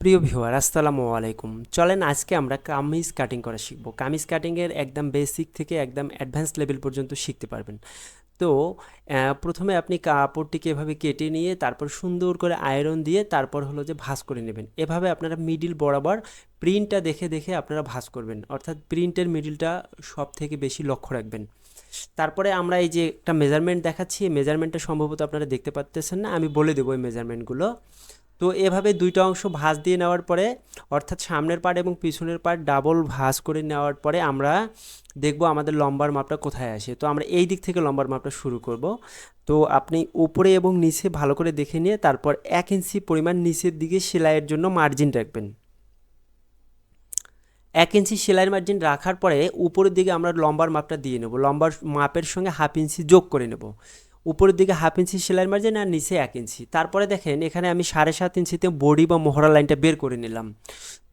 প্রিয় ভিউয়ার, আসসালামু আলাইকুম। চলেন আজকে আমরা কামিজ কাটিং করা শিখব। কামিজ কাটিংয়ের একদম বেসিক থেকে একদম অ্যাডভান্স লেভেল পর্যন্ত শিখতে পারবেন। তো প্রথমে আপনি কাপড়টিকে এভাবে কেটে নিয়ে তারপর সুন্দর করে আয়রন দিয়ে তারপর হলো যে ভাঁজ করে নেবেন। এভাবে আপনারা মিডিল বরাবর প্রিন্টটা দেখে দেখে আপনারা ভাঁজ করবেন। অর্থাৎ প্রিন্টের মিডিলটা সব থেকে বেশি লক্ষ্য রাখবেন। তারপরে আমরা এই যে একটা মেজারমেন্ট দেখাচ্ছি। মেজারমেন্টটা সম্ভবত আপনারা দেখতে পাচ্তেছেন না। আমি বলে দেবো এই মেজারমেন্টগুলো তো এভাবে দুইটা অংশ ভাঁজ দিয়ে নেওয়ার পরে, অর্থাৎ সামনের পার্ট এবং পিছনের পার্ট ডাবল ভাঁজ করে নেওয়ার পরে আমরা দেখব আমাদের লম্বার মাপটা কোথায় আসে। তো আমরা এই দিক থেকে লম্বার মাপটা শুরু করব। তো আপনি উপরে এবং নিচে ভালো করে দেখে নিয়ে তারপর এক ইঞ্চি পরিমাণ নিচের দিকে সেলাইয়ের জন্য মার্জিন রাখবেন। এক ইঞ্চি সেলাইয়ের মার্জিন রাখার পরে উপরের দিকে আমরা লম্বার মাপটা দিয়ে নেব। লম্বার মাপের সঙ্গে হাফ ইঞ্চি যোগ করে নেব। উপরের দিকে হাফ ইঞ্চি সেলাইয়ের মার্জিন আর নিচে এক ইঞ্চি তারপরে দেখেন, এখানে আমি সাড়ে সাত ইঞ্চিতে বডি বা মোহরা লাইনটা বের করে নিলাম।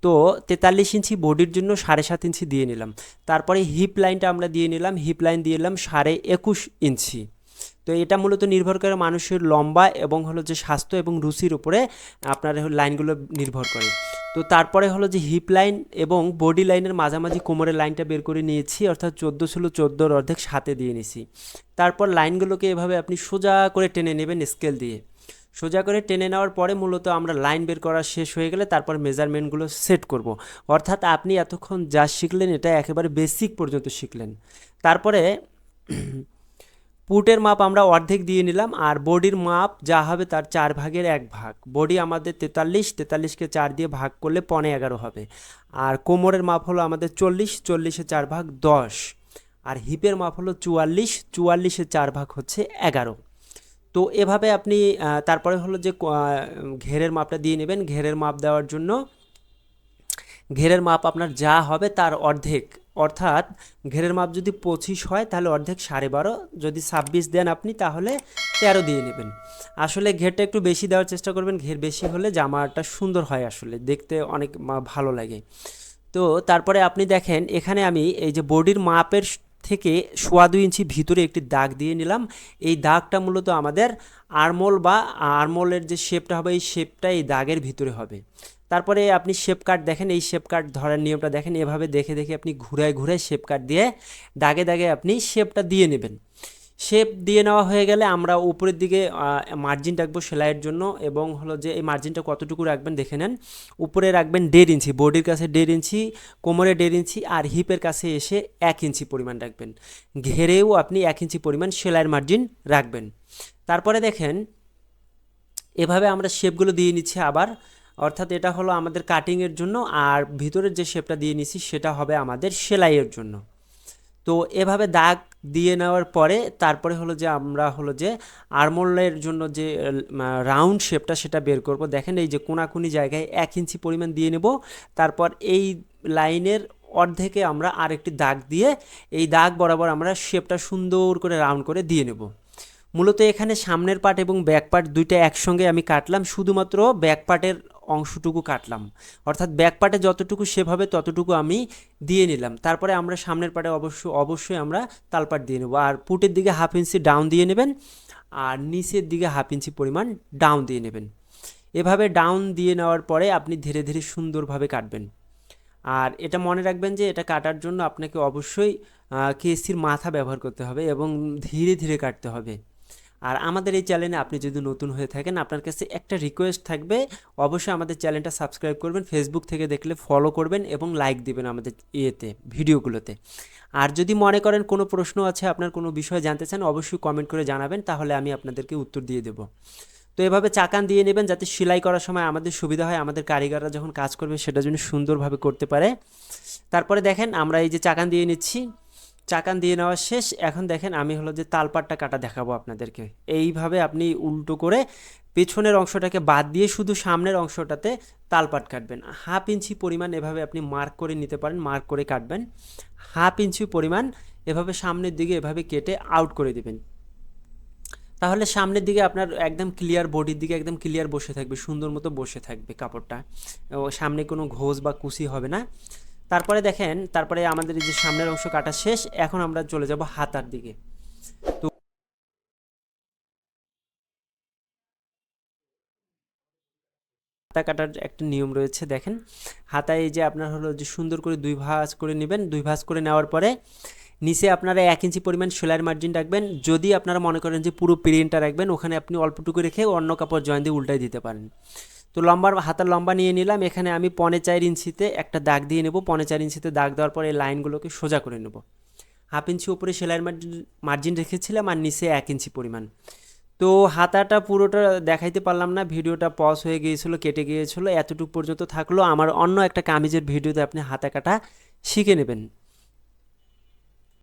তো তেতাল্লিশ ইঞ্চি বডির জন্য সাড়ে সাত ইঞ্চি দিয়ে নিলাম। তারপরে হিপ লাইনটা আমরা দিয়ে নিলাম হিপ লাইন দিয়ে নিলাম সাড়ে একুশ ইঞ্চি তো এটা মূলত নির্ভর করে মানুষের লম্বা এবং হলো যে স্বাস্থ্য এবং রুচির উপরে আপনার লাইনগুলো নির্ভর করে। তো তারপরে হলো যে হিপ লাইন এবং বডি লাইনের মাঝামাঝি কোমরের লাইনটা বের করে নিয়েছি, অর্থাৎ চোদ্দ ছিল চোদ্দোর অর্ধেক সাথে দিয়ে নিছি। তারপর লাইনগুলোকে এভাবে আপনি সোজা করে টেনে নেবেন স্কেল দিয়ে। সোজা করে টেনে নেওয়ার পরে মূলত আমরা লাইন বের করা শেষ হয়ে গেলে তারপর মেজারমেন্টগুলো সেট করব। অর্থাৎ আপনি এতক্ষণ যা শিখলেন, এটা একেবারে বেসিক পর্যন্ত শিখলেন। তারপরে পুটের মাপ আমরা অর্ধেক দিয়ে নিলাম আর বডির মাপ যা হবে তার চার ভাগের এক ভাগ। বডি আমাদের তেতাল্লিশ, তেতাল্লিশকে চার দিয়ে ভাগ করলে পনে এগারো হবে। আর কোমরের মাপ হলো আমাদের চল্লিশ, চল্লিশে চার ভাগ দশ। আর হিপের মাপ হলো চুয়াল্লিশ, চুয়াল্লিশে চার ভাগ হচ্ছে এগারো। তো এভাবে আপনি তারপরে হলো যে ঘেরের মাপটা দিয়ে নেবেন। ঘেরের মাপ দেওয়ার জন্য, ঘেরের মাপ আপনার যা হবে তার অর্ধেক অর্থাৎ ঘেরের মাপ যদি পঁচিশ হয়, তাহলে অর্ধেক সাড়ে বারো। যদি ছাব্বিশ দেন আপনি, তাহলে তেরো দিয়ে নেবেন। আসলে ঘেরটা একটু বেশি দেওয়ার চেষ্টা করবেন, ঘের বেশি হলে জামাটা সুন্দর হয় আসলে, দেখতে অনেক ভালো লাগে। তো তারপরে আপনি দেখেন, এখানে আমি এই যে বডির মাপের থেকে সোয়া দুই ইঞ্চি ভিতরে একটি দাগ দিয়ে নিলাম। এই দাগটা মূলত আমাদের আরমোল বা আরমোলের যে শেপটা হবে, এই শেপটা এই দাগের ভিতরে হবে। তারপরে আপনি শেপ কাট দেখেন, এই শেপ কাট ধরার নিয়মটা দেখেন, এভাবে দেখে দেখে আপনি ঘুরায় ঘুরায় শেপ কাট দিয়ে দাগে দাগে আপনি শেপটা দিয়ে নেবেন। শেপ দিয়ে নেওয়া হয়ে গেলে আমরা উপরের দিকে মার্জিন রাখব সেলাইয়ের জন্য এবং হলো যে এই মার্জিনটা কতটুকু রাখবেন দেখে নেন। উপরে রাখবেন দেড় ইঞ্চি বডির কাছে দেড় ইঞ্চি, কোমরে দেড় ইঞ্চি আর হিপের কাছে এসে এক ইঞ্চি পরিমাণ রাখবেন। ঘেরেও আপনি এক ইঞ্চি পরিমাণ সেলাইয়ের মার্জিন রাখবেন। তারপরে দেখেন, এভাবে আমরা শেপগুলো দিয়ে নিচ্ছি আবার। অর্থাৎ এটা হলো আমাদের কাটিংয়ের জন্য আর ভিতরের যে শেপটা দিয়ে নিচ্ছি সেটা হবে আমাদের সেলাইয়ের জন্য। তো এভাবে দাগ দিয়ে নেওয়ার পরে তারপরে হলো যে আমরা হলো যে আরমোলের জন্য যে রাউন্ড শেপটা সেটা বের করব। দেখেন এই যে কোনাকুনি জায়গায় এক ইঞ্চি পরিমাণ দিয়ে নেব। তারপর এই লাইনের অর্ধেকে আমরা আরেকটি দাগ দিয়ে এই দাগ বরাবর আমরা শেপটা সুন্দর করে রাউন্ড করে দিয়ে নেব। মূলত এখানে সামনের পার্ট এবং ব্যাক পার্ট দুইটা একসঙ্গে আমি কাটলাম। শুধুমাত্র ব্যাক পার্টের অংশটুকু কাটলাম। অর্থাৎ ব্যাক পার্টে যতটুকু হবে ততটুকু আমি দিয়ে নিলাম। তারপরে আমরা সামনের পার্টে অবশ্য, অবশ্যই আমরা তালপাট দিয়ে নেব। আর পুটের দিকে হাফ ইঞ্চি ডাউন দিয়ে নেবেন, আর নিচের দিকে হাফ ইঞ্চি পরিমাণ ডাউন দিয়ে নেবেন। এভাবে ডাউন দিয়ে নেওয়ার পরে আপনি ধীরে ধীরে সুন্দরভাবে কাটবেন। আর এটা মনে রাখবেন যে এটা কাটার জন্য আপনাকে অবশ্যই কেসির মাথা ব্যবহার করতে হবে এবং ধীরে ধীরে কাটতে হবে। আর আমাদের এই চ্যানেলে আপনি যদি নতুন হয়ে থাকেন, আপনার কাছে একটা রিকোয়েস্ট থাকবে, অবশ্যই আমাদের চ্যানেলটা সাবস্ক্রাইব করবেন ফেসবুক থেকে দেখলে ফলো করবেন এবং লাইক দিবেন আমাদের ইয়েতে ভিডিওগুলোতে আর যদি মনে করেন কোনো প্রশ্ন আছে, আপনার কোনো বিষয় জানতে চান, অবশ্যই কমেন্ট করে জানাবেন, তাহলে আমি আপনাদেরকে উত্তর দিয়ে দেব। তো এভাবে চাকান দিয়ে নেবেন যাতে সেলাই করার সময় আমাদের সুবিধা হয়, আমাদের কারিগররা যখন কাজ করবে সেটা যেন সুন্দরভাবে করতে পারে। তারপরে দেখেন আমরা এই যে চাকান দিয়ে নিচ্ছি চাকান দিয়ে নেওয়া শেষ। এখন দেখেন আমি হলো যে তালপাটটা কাটা দেখাবো আপনাদেরকে। এইভাবে আপনি উল্টো করে পেছনের অংশটাকে বাদ দিয়ে শুধু সামনের অংশটাতে তালপাট কাটবেন। হাফ ইঞ্চি পরিমাণ এভাবে আপনি মার্ক করে নিতে পারেন, মার্ক করে কাটবেন। হাফ ইঞ্চি পরিমাণ এভাবে সামনের দিকে এভাবে কেটে আউট করে দেবেন। তাহলে সামনের দিকে আপনার একদম ক্লিয়ার বডির দিকে একদম ক্লিয়ার বসে থাকবে, সুন্দর মতো বসে থাকবে কাপড়টা। সামনে কোনো ঘোষ বা কুচি হবে না। তারপরে দেখেন, তারপরে আমাদের যে সামনের অংশ কাটা শেষ, এখন আমরা চলে যাব হাতার দিকে। তো হাতা কাটার একটা নিয়ম রয়েছে, দেখেন। হাতায় যে আপনার হলো যে সুন্দর করে দুই ভাঁজ করে নেবেন, দুই ভাঁজ করে নেওয়ার পরে নিচে আপনারা এক ইঞ্চি পরিমাণ সেলাইয়ের মার্জিন রাখবেন। যদি আপনারা মনে করেন যে পুরো প্রিন্টটা রাখবেন, ওখানে আপনি অল্পটুকু রেখে অন্য কাপড় জয়েন দিয়ে উল্টাই দিতে পারেন। তো লম্বার হাতার লম্বা নিয়ে নিলাম। এখানে আমি পনে চার ইঞ্চিতে একটা দাগ দিয়ে নেব। পনে চার ইঞ্চিতে দাগ দেওয়ার পর এই লাইনগুলোকে সোজা করে নেব। হাফ ইঞ্চি উপরে সেলাইয়ের মার্জিন রেখেছিলাম আর নিচে এক ইঞ্চি পরিমাণ। তো হাতাটা পুরোটা দেখাইতে পারলাম না। ভিডিওটা পজ হয়ে গিয়েছিল, কেটে গিয়েছিল। এতটুকু পর্যন্ত থাকল। আমার অন্য একটা কামিজের ভিডিওতে আপনি হাতা কাটা শিখে নেবেন।